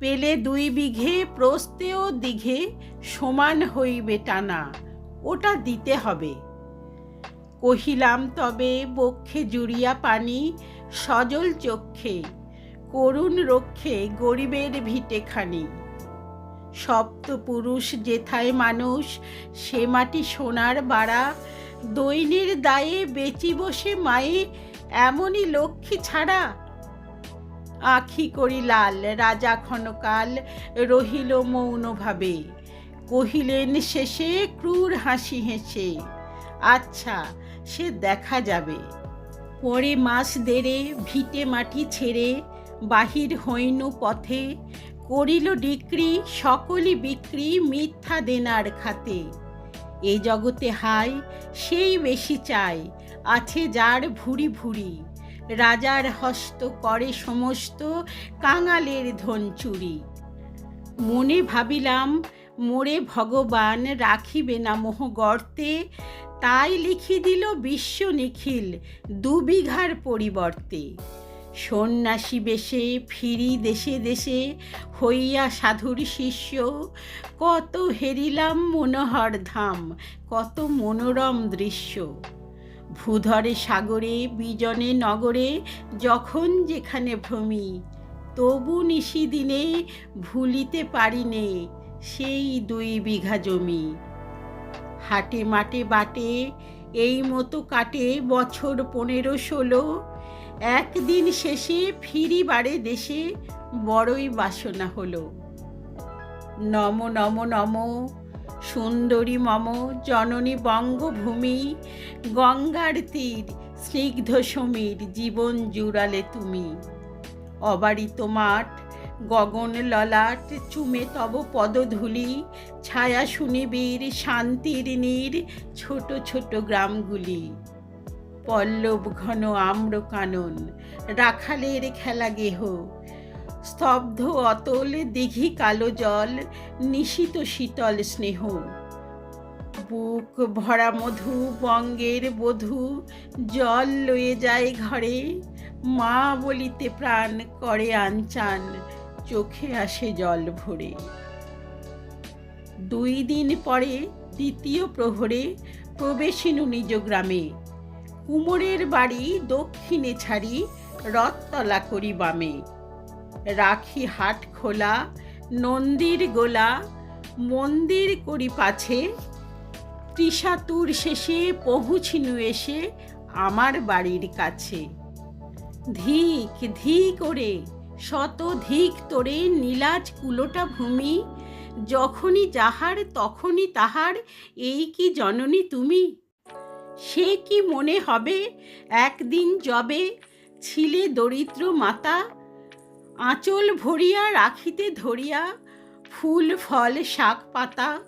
পেলে দুই বিঘে, প্রস্তেও দিঘে, সমান হইবে টানা, ওটা দিতে হবে। কহিলাম, তবে বক্ষে জুড়িয়া পানি, সজল চক্ষে, করুণ রক্ষে গরিবের ভিটেখানি সপ্তপুরুষ যেথায় মানুষ, সে মাটি সোনার বাড়া, দৈনের দায়ে বেচি বসে মায়ে, এমনই লক্ষ্মী ছাড়া আখি করি লাল, রাজা ক্ষণকাল রহিল মৌনভাবে। কহিলেন, শেষে ক্রূর হাসি হেসে। আচ্ছা সে দেখা যাবে। পরে মাস দেড়ে ভিটে মাটি ছেড়ে বাহির হইনু পথে। করিল ডিক্রি সকলই বিক্রি মিথ্যা দেনার খাতে। এ জগতে হাই সেই বেশি চায় আছে যার ভুরি ভুরি। রাজার হস্ত করে সমস্ত কাঙালের ধন চুরি। মনে ভাবিলাম, মোরে ভগবান রাখিবে না মোহ গর্তে, তাই লিখি দিল বিশ্ব নিখিল দু বিঘার পরিবর্তে। সন্ন্যাসী বেশে ফিরি দেশে দেশে হইয়া সাধুর শিষ্য, কত হেরিলাম মনোহর ধাম, কত মনোরম দৃশ্য। ভূধরে সাগরে, বিজনে নগরে, যখন যেখানে ভ্রমি, তবু নিশি দিনে ভুলিতে পারিনে সেই দুই বিঘা জমি। হাটে মাটে বাটে, এই মতো কাটে বছর পনেরো ষোলো। একদিন শেষে ফিরি বাড়ে দেশে বড়ই বাসনা হলো। নম নম নম সুন্দরী মম, জননী বঙ্গভূমি, গঙ্গার তীর, স্নিগ্ধ সমীর, জীবন জুড়ালে তুমি। অবারিত মাঠ, গগন ললাট, চুমে তব পদধূলি, ছায়া শুনিবীর শান্তির নীর, ছোট ছোট গ্রামগুলি। পল্লব ঘন আম্র কানন রাখালের খেলা গেহ স্তব্ধ অতল দিঘি কালো জল, নিশিত শীতল স্নেহ। বুক ভরা মধু, বঙ্গের বধূ, জল লয়ে যায় ঘরে, মা বলিতে প্রাণ করে আনচান, চোখে আসে জল ভরে। দুই দিন পরে দ্বিতীয় প্রহরে প্রবেশিনু নিজ গ্রামে, কুমোরের বাড়ি দক্ষিণে ছাড়ি রথতলা করি বামে। রাখি হাট খোলা, নন্দীর গোলা, মন্দির করি পাছে। ত্রিশাতুর শেষে পহুছিনু এসে আমার বাড়ির কাছে। ধিক ধি করে শত ধিক তোরে নীলাজ কুলোটা ভূমি। যখনই যাহার, তখনই তাহার, এই কি জননী তুমি? সে কি মনে হবে? একদিন যবে ছিলে দরিদ্র মাতা আঁচল ভরিয়া রাখিতে ধরিয়া ফুল, ফল, শাক পাতা,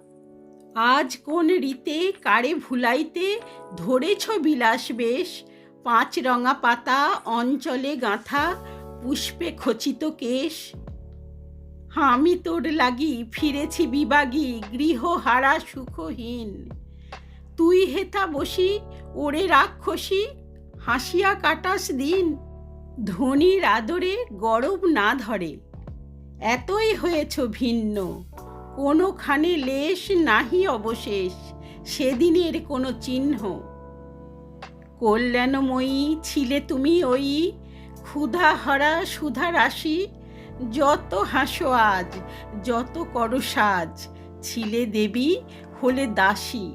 আজ কোন রীতে কারে ভুলাইতে ধরেছ বিলাস বেশ? পাঁচ রঙা পাতা, অঞ্চলে গাঁথা, পুষ্পে খচিত কেশ। আমি তোর লাগি ফিরেছি বিবাগী গৃহ হারা সুখহীন। তুই হেথা বসি, ওরে রাক্ষসী, হাসিয়া কাটাস দিন। ধনির আদরে গরব না ধরে। এতই হয়েছ ভিন্ন। কোনোখানে লেশ নাহি অবশেষ, সেদিনের কোনো চিহ্ন। কল্যাণময়ী ছিলে তুমি ওই ক্ষুধা হরা সুধা রাশি যত হাসো আজ, যত করো সাজ, ছিলে দেবী হলে দাসী।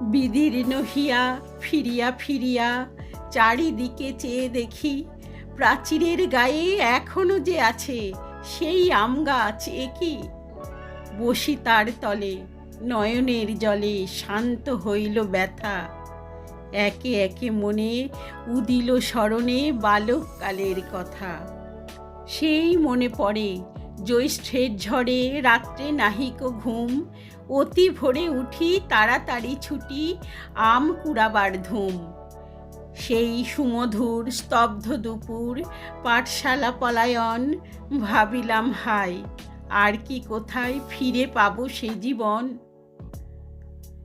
বিদীর্ণ হিয়া, ফিরিয়া ফিরিয়া চারিদিকে চেয়ে দেখি প্রাচীরের গায়ে এখনও যে আছে সেই আম গাছ একই বসি তার তলে, নয়নের জলে শান্ত হইল ব্যথা। একে একে মনে উদিল স্মরণে বালককালের কথা। সেই মনে পড়ে জ্যৈষ্ঠের ঝড়ে রাত্রে নাহিক ঘুম, অতি ভোরে উঠি তাড়াতাড়ি ছুটি আম কুড়াবার ধুম। সেই সুমধুর স্তব্ধ দুপুর, পাঠশালা পলায়ন ভাবিলাম হাই আর কি কোথায় ফিরে পাবো সে জীবন?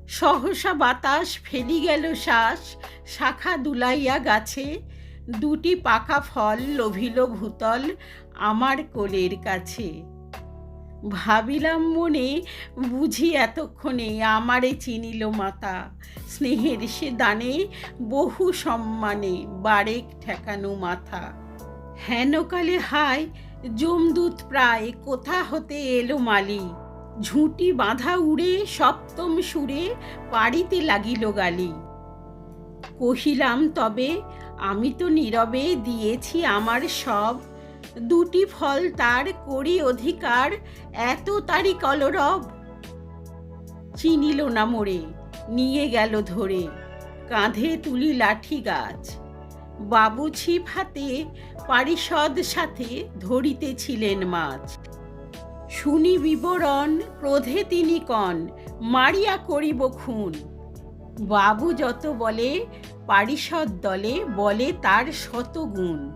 সহসা বাতাস ফেলি গেল শ্বাস, শাখা দুলাইয়া গাছে, দুটি পাকা ফল লোভিল ভূতল আমার কোলের কাছে। ভাবিলাম মনে বুঝি এতক্ষণে আমারে চিনিল মাতা। স্নেহের সে দানে বহু সম্মানে বারেক ঠেকানো মাথা। হেনকালে হায় জমদূত প্রায় কোথা হতে এলো মালি? ঝুঁটি বাঁধা উড়ে সপ্তম সুরে পাড়িতে লাগিল গালি। কহিলাম, তবে আমি তো নীরবে দিয়েছি আমার সব দুটি ফল তার করি অধিকার, এত তারি কলরব। চিনিল না মোড়ে নিয়ে গেল ধরে, কাঁধে তুলি লাঠি গাছ। বাবু ছিপ হাতে পারিষদ সাথে ধরিতেছিলেন মাছ। শুনি বিবরণ, ক্রোধে তিনি কন, মারিয়া করিব খুন। বাবু যত বলে, পারিষদ দলে বলে তার শত গুণ।